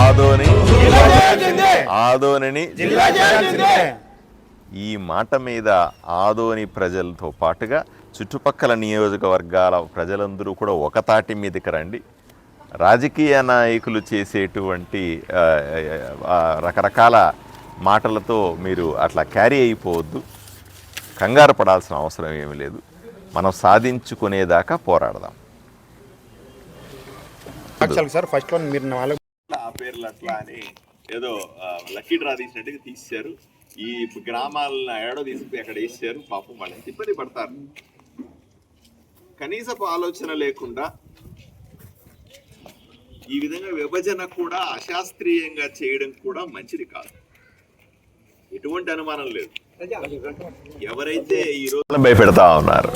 ఆదోని ఆదోనిని ఈ మాట మీద ఆదోని ప్రజలతో పాటుగా చుట్టుపక్కల నియోజకవర్గాల ప్రజలందరూ కూడా ఒక తాటి మీదకి రండి. రాజకీయ నాయకులు చేసేటువంటి రకరకాల మాటలతో మీరు అట్లా క్యారీ అయిపోవద్దు. కంగారు పడాల్సిన అవసరం ఏమీ లేదు. మనం సాధించుకునేదాకా పోరాడదాం. యాక్చువల్ సార్ ఫస్ట్లో మీరు నాలుగు ఆ పేర్లు అట్లా అని ఏదో లక్కీ డ్రా తీసినట్టుగా తీశారు. ఈ గ్రామాలను ఏడో తీసుకుపోయి అక్కడ వేసారు. పాపం వాళ్ళు ఎంత ఇబ్బంది పడతారు. కనీసపు ఆలోచన లేకుండా ఈ విధంగా విభజన కూడా అశాస్త్రీయంగా చేయడం కూడా మంచిది కాదు. ఎటువంటి అనుమానం లేదు. ఎవరైతే ఈ రోజు భయపెడతా ఉన్నారు.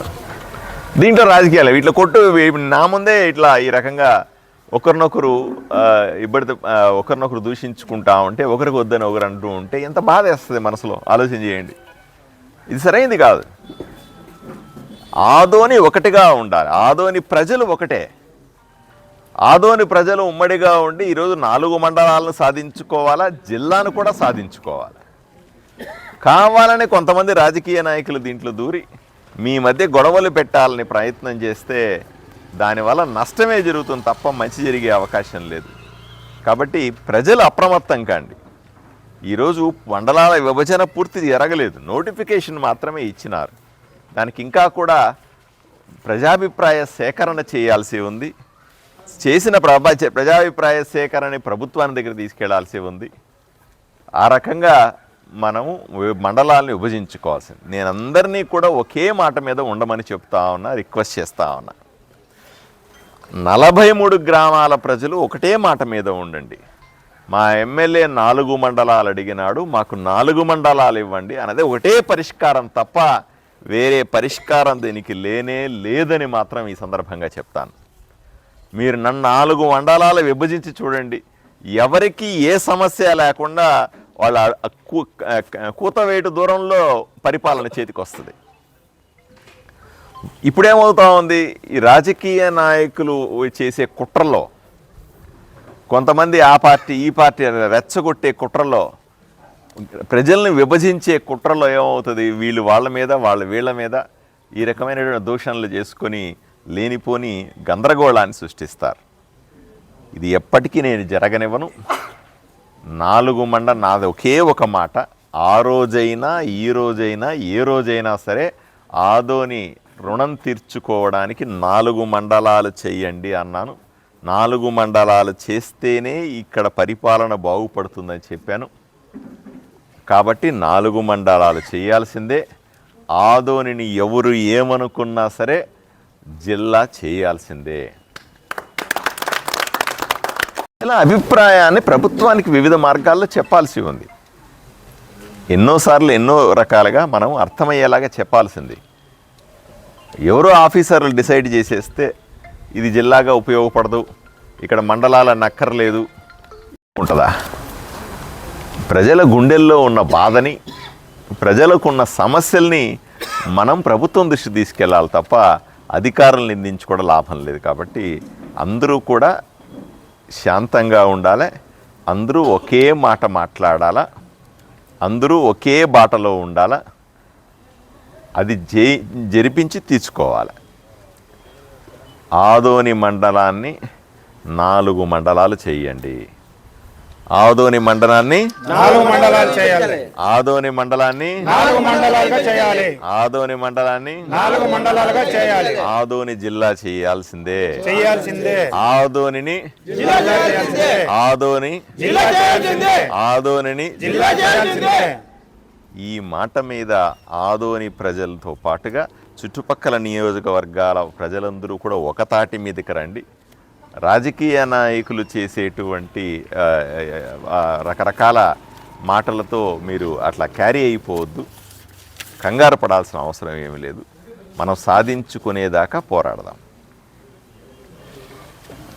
దీంట్లో రాజకీయాలు ఇట్లా కొట్టు నా ముందే ఇట్లా ఈ రకంగా ఒకరినొకరు ఇబ్బడి ఒకరినొకరు దూషించుకుంటా ఉంటే ఒకరికి వద్దని ఒకరు అంటూ ఉంటే ఎంత బాధ వేస్తుంది మనసులో? ఆలోచన చేయండి. ఇది సరైనది కాదు. ఆదోని ఒకటిగా ఉండాలి. ఆదోని ప్రజలు ఒకటే. ఆదోని ప్రజలు ఉమ్మడిగా ఉండి ఈరోజు నాలుగు మండలాలను సాధించుకోవాలా? జిల్లాను కూడా సాధించుకోవాలి? కావాలని కొంతమంది రాజకీయ నాయకులు దీంట్లో దూరి మీ మధ్య గొడవలు పెట్టాలని ప్రయత్నం చేస్తే దానివల్ల నష్టమే జరుగుతుంది తప్ప మంచి జరిగే అవకాశం లేదు. కాబట్టి ప్రజలు అప్రమత్తం కాండి. ఈరోజు మండలాల విభజన పూర్తి జరగలేదు. నోటిఫికేషన్ మాత్రమే ఇచ్చినారు. దానికి ఇంకా కూడా ప్రజాభిప్రాయ సేకరణ చేయాల్సి ఉంది. చేసిన ప్రభా ప్రజాభిప్రాయ సేకరణ ప్రభుత్వాన్ని దగ్గర తీసుకెళ్ళాల్సి ఉంది. ఆ రకంగా మనము మండలాలను విభజించుకోవాల్సింది. నేను అందరినీ కూడా ఒకే మాట మీద ఉండమని చెప్తా ఉన్నా రిక్వెస్ట్ చేస్తా ఉన్నా. నలభై మూడు గ్రామాల ప్రజలు ఒకటే మాట మీద ఉండండి. మా ఎమ్మెల్యే నాలుగు మండలాలు అడిగినాడు మాకు నాలుగు మండలాలు ఇవ్వండి అన్నది ఒకటే పరిష్కారం తప్ప వేరే పరిష్కారం దీనికి లేనే లేదని మాత్రం ఈ సందర్భంగా చెప్తాను. మీరు నన్ను నాలుగు మండలాలు విభజించి చూడండి. ఎవరికి ఏ సమస్య లేకుండా వాళ్ళ కూ- కూతవేటు దూరంలో పరిపాలన చేతికి వస్తుంది ఇప్పుడేమవుతా ఉంది ఈ రాజకీయ నాయకులు చేసే కుట్రలో కొంతమంది ఆ పార్టీ ఈ పార్టీ రెచ్చగొట్టే కుట్రలో ప్రజల్ని విభజించే కుట్రలో ఏమవుతుంది? వీళ్ళు వాళ్ళ మీద వాళ్ళ వీళ్ళ మీద ఈ రకమైనటువంటి దూషణలు చేసుకొని లేనిపోని గందరగోళాన్ని సృష్టిస్తారు. ఇది ఎప్పటికీ నేను జరగనివ్వను. నాలుగు మండ నాది ఒకే ఒక మాట. ఆ రోజైనా ఈ రోజైనా ఏ రోజైనా సరే ఆదోని రుణం తీర్చుకోవడానికి నాలుగు మండలాలు చేయండి అన్నాను. నాలుగు మండలాలు చేస్తేనే ఇక్కడ పరిపాలన బాగుపడుతుందని చెప్పాను. కాబట్టి నాలుగు మండలాలు చేయాల్సిందే. ఆదోనిని ఎవరు ఏమనుకున్నా సరే జిల్లా చేయాల్సిందే. ఇలా అభిప్రాయాన్ని ప్రభుత్వానికి వివిధ మార్గాల్లో చెప్పాల్సి ఉంది. ఎన్నోసార్లు ఎన్నో రకాలుగా మనం అర్థమయ్యేలాగా చెప్పాల్సింది. ఎవరో ఆఫీసర్లు డిసైడ్ చేసేస్తే ఇది జిల్లాగా ఉపయోగపడదు. ఇక్కడ మండలాల నక్కర్లేదు. ఉంటుందా? ప్రజల గుండెల్లో ఉన్న బాధని ప్రజలకున్న సమస్యల్ని మనం ప్రభుత్వం దృష్టి తీసుకెళ్ళాలి తప్ప అధికారులు నిందించుకోవడం లాభం లేదు కాబట్టి అందరూ కూడా శాంతంగా ఉండాలి. అందరూ ఒకే మాట మాట్లాడాలా. అందరూ ఒకే బాటలో ఉండాలా. అది జే జరిపించి తీసుకోవాలి ఆదోని మండలాన్ని నాలుగు మండలాలు చేయండి. ఆదోని మండలాన్ని నాలుగు మండలాలు చేయాలి. ఆదోని మండలాన్ని నాలుగు మండలాలుగా చేయాలి. ఆదోని మండలాన్ని నాలుగు మండలాలుగా చేయాలి. ఆదోని జిల్లా చేయాల్సిందే. చేయాల్సిందే. ఆదోనిని జిల్లా చేయాల్సిందే. ఆదోని జిల్లా చేయాల్సిందే. ఆదోనిని జిల్లా చేయాల్సిందే. ఈ మాట మీద ఆదోని ప్రజలతో పాటుగా చుట్టుపక్కల నియోజకవర్గాల ప్రజలందరూ కూడా ఒక తాటి మీదకి రండి. రాజకీయ నాయకులు చేసేటువంటి రకరకాల మాటలతో మీరు అట్లా క్యారీ అయిపోవద్దు. కంగారు పడాల్సిన అవసరం ఏమీ లేదు. మనం సాధించుకునేదాకా పోరాడదాం.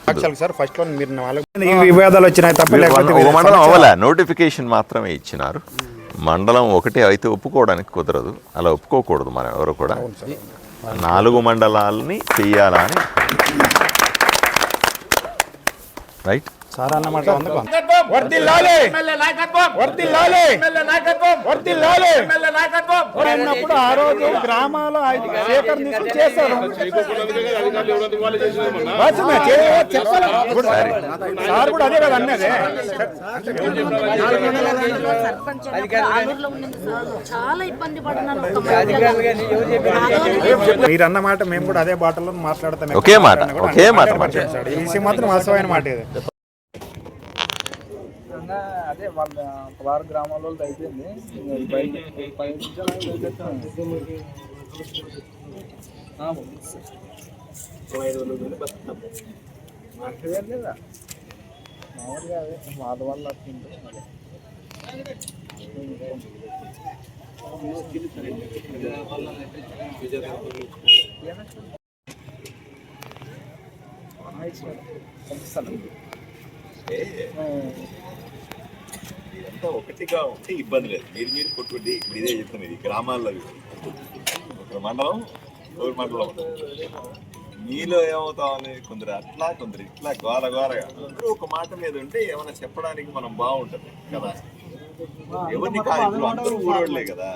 యాక్చువల్ సార్ ఫస్ట్లో మీరు నాలుగు ఈ వివాదాలు వచ్చినాయి తప్ప మండలం అవ్వలే. నోటిఫికేషన్ మాత్రమే ఇచ్చినారు. మండలం ఒకటే అయితే ఒప్పుకోవడానికి కుదరదు. అలా ఒప్పుకోకూడదు మనం ఎవరు కూడా. నాలుగు మండలాలని చెయ్యాలని రైట్? సార్ అన్నమాట! అన్నప్పుడు ఆ రోజు గ్రామాల సేకరణ చేశారు సార్ కూడా అదే కదా అన్నది మీరు అన్న మాట మేము కూడా అదే బాటలో మాట్లాడతాం ఒకే మాట, ఒకే మాట 100% ఈ విషయం మాత్రం వాస్తవమైన మాట ఇది ఇంకా అదే వాళ్ళ పదహారు గ్రామాల వాళ్ళు అయిపోయింది. లేదా? మామూలుగా అదే వాళ్ళ వల్ల పంపిస్తాను ఆ. అంతా ఒకటిగా ఉంటే ఇబ్బంది లేదు. మీరు మీరు కొట్టుకుంటే ఇప్పుడు ఇదే చెప్తాను ఇది గ్రామాల్లో ఒక మండలం ఒక మండలం మీలో ఏమవుతామని కొందరు అట్లా కొందరు ఇట్లా ఘోర ఘోరగా అందరూ ఒక మాట మీద ఉంటే ఏమైనా చెప్పడానికి మనం బాగుంటుంది కదా. ఎవరిని కాదు ఇప్పుడు అందరూ ఊరోళ్ళే కదా.